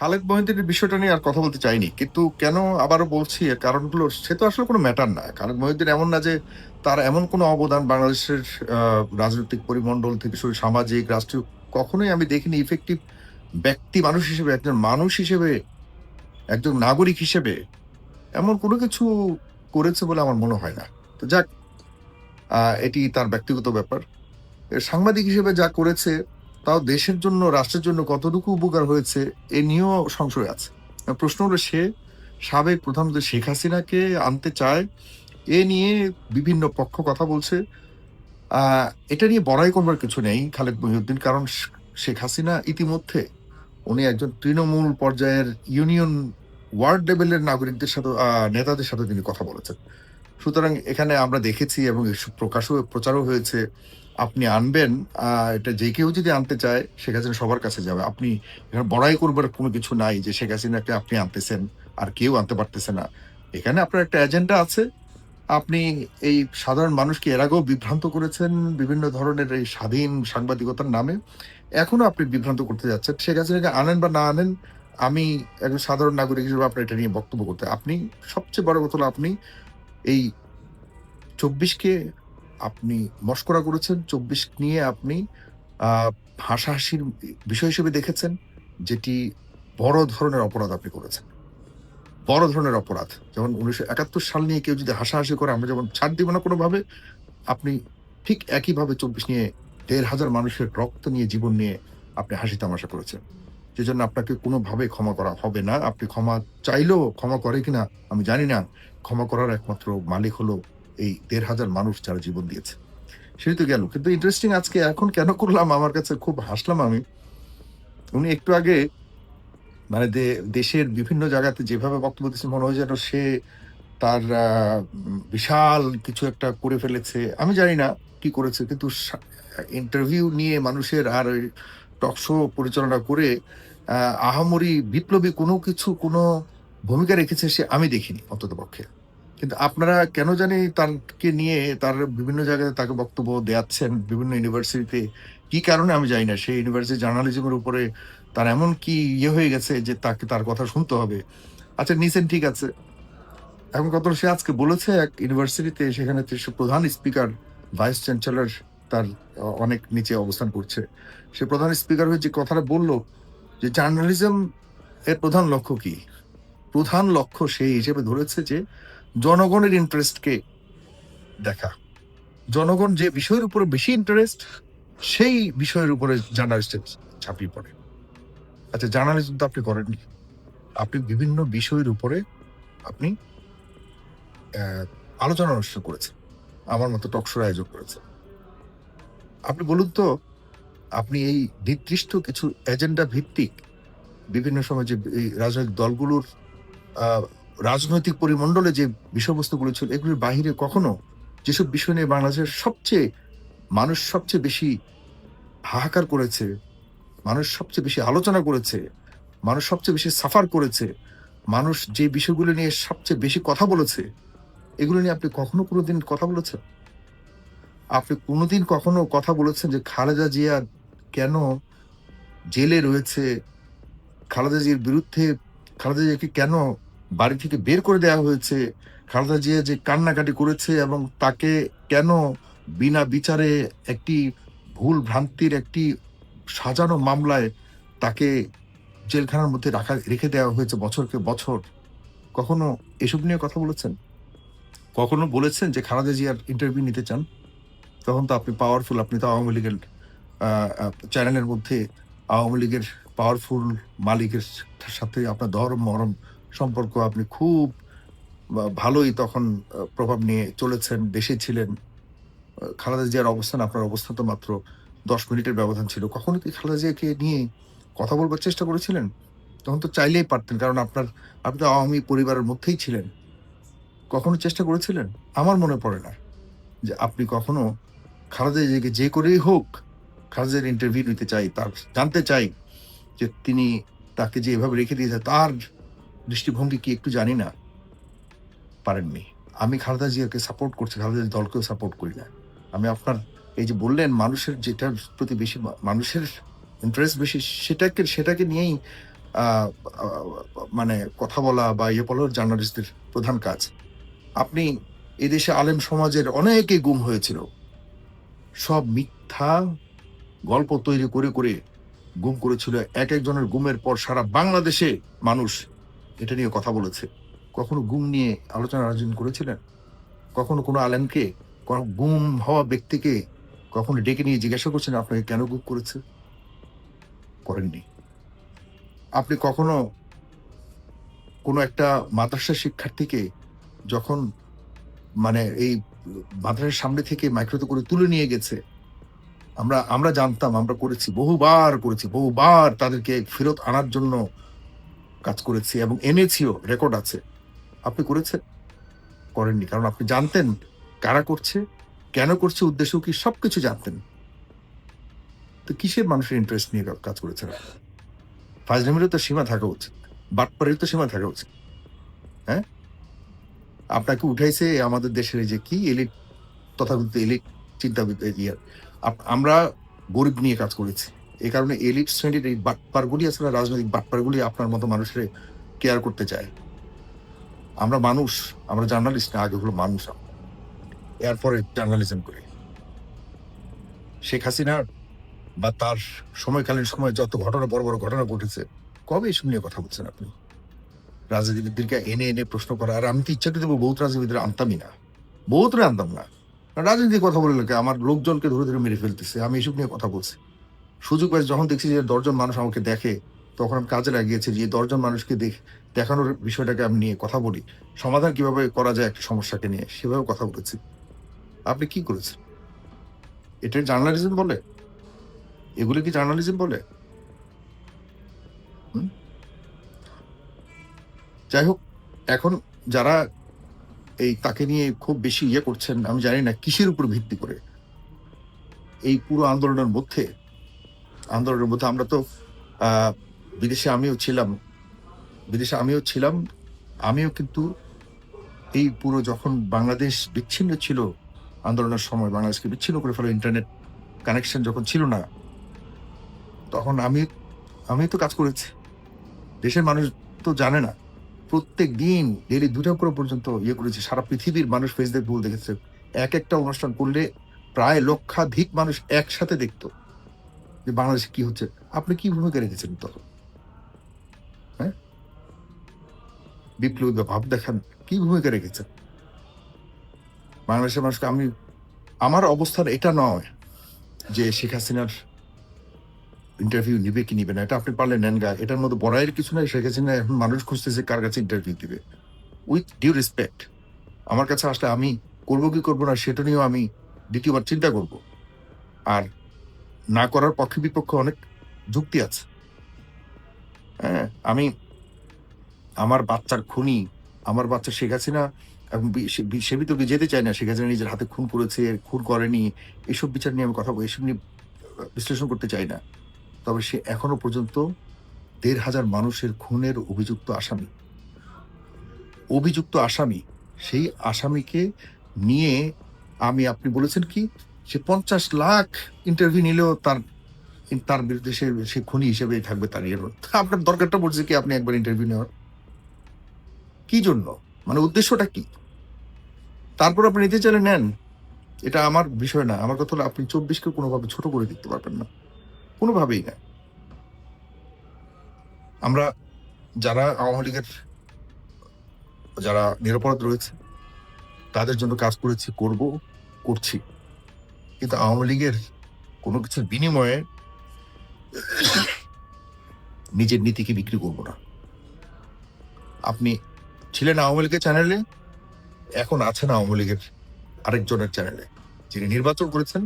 খালেদ মহিউদ্দিনের বিষয়টা নিয়ে আর কথা বলতে চাইনি, কিন্তু কেন আবারও বলছি এর কারণগুলো সে তো আসলে কোনো ম্যাটার না। খালেদ মহিউদ্দিন এমন না যে তার এমন কোনো অবদান বাংলাদেশের রাজনৈতিক পরিমণ্ডল থেকে শুরু সামাজিক, রাষ্ট্রীয় কখনোই আমি দেখিনি ইফেক্টিভ ব্যক্তি মানুষ হিসেবে, একজন মানুষ হিসেবে, একজন নাগরিক হিসেবে এমন কোনো কিছু করেছে বলে আমার মনে হয় না। তো যাক এটি তার ব্যক্তিগত ব্যাপার। সাংবাদিক হিসেবে যা করেছে তাও দেশের জন্য, রাষ্ট্রের জন্য কতটুকু উপকার হয়েছে, এ নিয়েও সংশয় আছে। প্রশ্ন হলো সে সাবেক প্রধানমন্ত্রী শেখ হাসিনাকে আনতে চায়, এ নিয়ে বিভিন্ন পক্ষ কথা বলছে। এটা নিয়ে বড়াই করবার কিছু নেই খালেদ মহিউদ্দিন, কারণ শেখ হাসিনা ইতিমধ্যে উনি একজন তৃণমূল পর্যায়ের ইউনিয়ন ওয়ার্ড লেভেলের নাগরিকদের সাথে নেতাদের সাথে তিনি কথা বলেছেন। সুতরাং এখানে আমরা দেখেছি এবং প্রকাশও, প্রচারও হয়েছে। আপনি আনবেন এটা যে কেউ যদি আনতে চায়, শেখ হাসিনা সবার কাছে যাবে। আপনি এখানে বড়াই করবার কোনো কিছু নাই যে শেখ হাসিনাকে আপনি আনতেছেন, আর কেউ আনতে পারতেছে না। এখানে আপনার একটা এজেন্ডা আছে। আপনি এই সাধারণ মানুষকে এর আগেও বিভ্রান্ত করেছেন বিভিন্ন ধরনের এই স্বাধীন সাংবাদিকতার নামে। এখনও আপনি বিভ্রান্ত করতে যাচ্ছেন। শেখ হাসিনাকে আনেন বা না আনেন, আমি একজন সাধারণ নাগরিক হিসেবে আপনার এটা নিয়ে বক্তব্য করতে। আপনি সবচেয়ে বড় কথা আপনি এই চব্বিশকে আপনি মস্করা করেছেন, চব্বিশ নিয়ে আপনি হাসাহাসির বিষয় হিসেবে দেখেছেন যেটি বড় ধরনের অপরাধ আপনি করেছেন। বড় ধরনের অপরাধ। যেমন উনিশশো একাত্তর সাল নিয়ে কেউ যদি হাসাহাসি করে, আমরা যেমন ছাড় দিব না কোনোভাবে, আপনি ঠিক একইভাবে চব্বিশ নিয়ে দেড় হাজার মানুষের রক্ত নিয়ে জীবন নিয়ে আপনি হাসি তামাশা করেছেন। সেজন্য আপনাকে কোনোভাবে ক্ষমা করা হবে না। আপনি ক্ষমা চাইলেও ক্ষমা করে কিনা আমি জানি না। ক্ষমা করার একমাত্র মালিক হলো এই দেড় হাজার মানুষ যারা জীবন দিয়েছে। সেটি তো গেল। কিন্তু ইন্টারেস্টিং আজকে এখন কেন করলাম? আমার কাছে খুব হাসলাম আমি। উনি একটু আগে মানে দেশের বিভিন্ন জায়গাতে যেভাবে বক্তব্য দিচ্ছে মনে হয় যেন সে তার বিশাল কিছু একটা করে ফেলেছে। আমি জানি না কি করেছে, কিন্তু ইন্টারভিউ নিয়ে মানুষের আর টক শো পরিচালনা করে আহ, আহামরি বিপ্লবী কোনো কিছু কোনো ভূমিকা রেখেছে সে আমি দেখিনি অন্তত পক্ষে। কিন্তু আপনারা কেন জানি তারকে নিয়ে তার বিভিন্ন জায়গায় তাকে বক্তব্য দেয়াচ্ছেন বিভিন্ন ইউনিভার্সিটিতে কি কারণে আমি জানি না সেই ইউনিভার্সিটি জার্নালিজমের উপরে তার এমন কি ইয়ে হয়ে গেছে যে তাকে তার কথা শুনতে হবে। আচ্ছা নিছেন ঠিক আছে। এখন কত সে আজকে বলেছে এক ইউনিভার্সিটিতে সেখানে প্রধান স্পিকার ভাইস চ্যান্সেলর তার অনেক নিচে অবস্থান করছে। সে প্রধান স্পিকার হয়ে যে কথাটা বলল, যে জার্নালিজম এর প্রধান লক্ষ্য কি? প্রধান লক্ষ্য সেই হিসেবে ধরেছে যে জনগণের ইন্টারেস্টকে দেখা। জনগণ যে বিষয়ের উপরে বেশি ইন্টারেস্ট সেই বিষয়ের উপরে জার্নালিস্টের ছাপিয়ে পড়ে। আচ্ছা জার্নালিজম তো আপনি করেননি। আপনি বিভিন্ন বিষয়ের উপরে আপনি আলোচনা অনুষ্ঠান করেছেন। আমার মতো টকশোর আয়োজন করেছেন। আপনি বলুন তো, আপনি এই নির্দিষ্ট কিছু এজেন্ডা ভিত্তিক বিভিন্ন সময় যে রাজনৈতিক দলগুলোর রাজনৈতিক পরিমণ্ডলে যে বিষয়বস্তুগুলো ছিল, এগুলির বাহিরে কখনো যেসব বিষয় নিয়ে বাংলাদেশের সবচেয়ে মানুষ সবচেয়ে বেশি হাহাকার করেছে, মানুষ সবচেয়ে বেশি আলোচনা করেছে, মানুষ সবচেয়ে বেশি সাফার করেছে, মানুষ যে বিষয়গুলো নিয়ে সবচেয়ে বেশি কথা বলেছে, এগুলো নিয়ে আপনি কখনো কোনো দিন কথা বলেছেন? আপনি কোনোদিন কখনো কথা বলেছেন যে খালেদা জিয়া কেন জেলে রয়েছে? খালেদা জিয়ার বিরুদ্ধে খালেদা জিয়াকে কেন বাড়ি থেকে বের করে দেওয়া হয়েছে? খালেদা জিয়া যে কান্নাকাটি করেছে এবং তাকে কেন বিনা বিচারে একটি ভুল ভ্রান্তির একটি সাজানো মামলায় তাকে জেলখানার মধ্যে রাখা, রেখে দেওয়া হয়েছে বছরকে বছর? কখনো এসব নিয়ে কথা বলেছেন? কখনো বলেছেন যে খালেদা জিয়ার ইন্টারভিউ নিতে চান? তখন তো আপনি পাওয়ারফুল আপনি তো আওয়ামী লীগের চ্যানেলের মধ্যে আওয়ামী লীগের পাওয়ারফুল মালিকের সাথে আপনার ধরম মরম সম্পর্ক আপনি খুব ভালোই তখন প্রভাব নিয়ে চলেছেন, দেশে ছিলেন। খালেদা জিয়ার অবস্থান, আপনার অবস্থান তো মাত্র দশ মিনিটের ব্যবধান ছিল। কখনো কি খালেদা জিয়াকে নিয়ে কথা বলবার চেষ্টা করেছিলেন? তখন তো চাইলেই পারতেন, কারণ আপনার, আপনি তো আওয়ামী পরিবারের মধ্যেই ছিলেন। কখনো চেষ্টা করেছিলেন? আমার মনে পড়ে না যে আপনি কখনো খালেদা জিয়াকে যে করেই হোক খালেদার ইন্টারভিউ নিতে চাই, তার জানতে চাই যে তিনি তাকে যে এভাবে রেখে দিয়েছে, তার দৃষ্টিভঙ্গি কি একটু জানি না। পারেননি। আমি খালেদা জিয়াকে সাপোর্ট করছি, খালেদা দলকেও সাপোর্ট করি না। আমি আপনার এই যে বললেন, মানুষের যেটার প্রতি বেশি মানুষের ইন্টারেস্ট বেশি, সেটাকে সেটাকে নিয়েই মানে কথা বলা বা ইয়ে বলা জার্নালিস্টদের প্রধান কাজ। আপনি এদেশে আলেম সমাজের অনেকে গুম হয়েছিল। সব মিথ্যা গল্প তৈরি করে করে গুম করেছিল এক একজনের গুমের পর সারা বাংলাদেশে মানুষ এটা নিয়ে কথা বলেছে। কখনো গুম নিয়ে আলোচনা আয়োজন করেছিলেন? কখনো কোনো আলেমকে গুম হওয়া ব্যক্তিকে কখনো ডেকে নিয়ে জিজ্ঞাসা করছেন, আপনাকে কেন গুম করেছে? করেননি। আপনি কখনো কোনো একটা মাদ্রাসা শিক্ষার্থীকে যখন মানে এই মাদ্রাসার সামনে থেকে মাইক্রোতে করে তুলে নিয়ে গেছে। আমরা আমরা জানতাম, আমরা করেছি, বহুবার করেছি, বহুবার তাদেরকে ফেরত আনার জন্য কাজ করেছি এবং এনেছিও রেকর্ড আছে। আপনি করেছেন? করেননি, কারণ আপনি জানতেন কারা করছে, কেন করছে, উদ্দেশ্য কি সব কিছু জানতেন। তো কিসের মানুষের ইন্টারেস্ট নিয়ে কাজ করেছেন ফাজলামিরও তো সীমা থাকা উচিত বাটপাড়ির তো সীমা থাকা উচিত। হ্যাঁ? আপনাকে উঠাইছে আমাদের দেশের যে কি এলিট তথাকথিত এলিট চিন্তাবিদ ইয়ে। আমরা গরিব নিয়ে কাজ করেছি। এই কারণে এলিট শ্রেণির এই বাটপারগুলি আসলে রাজনৈতিক বাটপারগুলি আপনার মতো মানুষের কেয়ার করতে চায়। আমরা মানুষ, আমরা জার্নালিস্ট না, আগে হলো মানুষ। এরপরে জার্নালিজম করি। শেখ হাসিনার বা তার সময়কালীন সময় যত ঘটনা, বড় বড় ঘটনা ঘটেছে, কবে এসব নিয়ে কথা বলছেন আপনি? রাজনীতিবিদদেরকে এনে এনে প্রশ্ন করা। আর আমি তো ইচ্ছাকৃত বহুত রাজনীতিবিদের আনতামই না। বহুত আনতাম না। রাজনীতি কথা বলে লোকে, আমার লোকজনকে ধরে ধরে মেরে ফেলতেছে। আমি এসব নিয়ে কথা বলছি। সুযোগ পাই যখন দেখছি যে দশজন মানুষ আমাকে দেখে, তখন আমি কাজে লাগিয়েছি যে দশজন মানুষকে দেখ, দেখানোর বিষয়টাকে আমি নিয়ে কথা বলি। সমাধান কীভাবে করা যায় একটা সমস্যাকে নিয়ে সেভাবে কথা বলেছি। আপনি কি করেছেন? এটা জার্নালিজম বলে? এগুলো কি জার্নালিজম বলে? যাই হোক, এখন যারা এই তাকে নিয়ে খুব বেশি ইয়ে করছেন, আমি জানি না, কিসের উপর ভিত্তি করে? এই পুরো আন্দোলনের মধ্যে আন্দোলনের মধ্যে আমরা তো বিদেশে আমিও ছিলাম, বিদেশে আমিও ছিলাম, আমিও কিন্তু এই পুরো যখন বাংলাদেশ বিচ্ছিন্ন ছিল, আন্দোলনের সময় বাংলাদেশকে বিচ্ছিন্ন করে ফেলো ইন্টারনেট কানেকশন যখন ছিল না, তখন আমি আমি তো কাজ করেছি। দেশের মানুষ তো জানে না। প্রত্যেক দিন ডেলি দুটা করে পর্যন্ত ইয়ে করেছে। সারা পৃথিবীর মানুষ ফেসবুক ভুল দেখেছে। এক একটা অনুষ্ঠান করলে প্রায় লক্ষাধিক মানুষ একসাথে দেখতো যে বাংলাদেশে কি হচ্ছে। আপনি কি ভূমিকা রেখেছেন তখন হ্যাঁ? বিপ্লবী ভাব দেখান, কি ভূমিকা রেখেছেন? বাংলাদেশের মানুষকে আমি, আমার অবস্থান এটা নয় যে শেখ হাসিনার ইন্টারভিউ নিবে কি নিবে না, এটা আপনি পারলে নেন গা। এটার মধ্যে বড়াইয়ের কিছু নাই, শেখ হাসিনা এখন মানুষ খুঁজতেছে কার কাছে ইন্টারভিউ দিবে। উইথ ডিউ রেসপেক্ট আমার কাছে আসলে আমি করব কি করব না, সেটা নিয়েও আমি দ্বিতীয়বার চিন্তা করব। আর না করার পক্ষে বিপক্ষে অনেক যুক্তি আছে। হ্যাঁ আমি আমার বাচ্চার খুনি, আমার বাচ্চা শেখ হাসিনা, এখন সে বিতর্কে যেতে চায় না, শেখ হাসিনা নিজের হাতে খুন করেছে, খুন করেনি, এসব বিচার নিয়ে আমি কথা বলি এসব নিয়ে বিশ্লেষণ করতে চাই না। তবে সে এখনও পর্যন্ত দেড় হাজার মানুষের খুনের অভিযুক্ত আসামি। অভিযুক্ত আসামি, সেই আসামিকে নিয়ে আমি, আপনি বলেছেন কি, সে পঞ্চাশ লাখ ইন্টারভিউ নিলেও তার তার বিরুদ্ধে সে সে খুনি হিসেবে থাকবে তার ইয়ে। আপনার দরকারটা পড়ছে কি আপনি একবার ইন্টারভিউ নেওয়ার? কি জন্য? মানে উদ্দেশ্যটা কি? তারপর আপনি নিতে চাইলে নেন। এটা আমার বিষয় না। আমার কথা হলো আপনি চব্বিশকে কোনোভাবে ছোট করে দিতে পারবেন না। কোনোভাবেই না। আমরা যারা আওয়ামী লীগের, যারা নিরাপরাধ রয়েছে, তাদের জন্য কাজ করেছি, করব, করছি। কিন্তু আওয়ামী লীগের কোনো কিছুর বিনিময়ে নিজের নীতিকে বিক্রি করব না। আপনি ছিলেন আওয়ামী লীগের চ্যানেলে এখন আছেন আওয়ামী লীগের আরেকজনের চ্যানেলে যিনি নির্বাচন করেছেন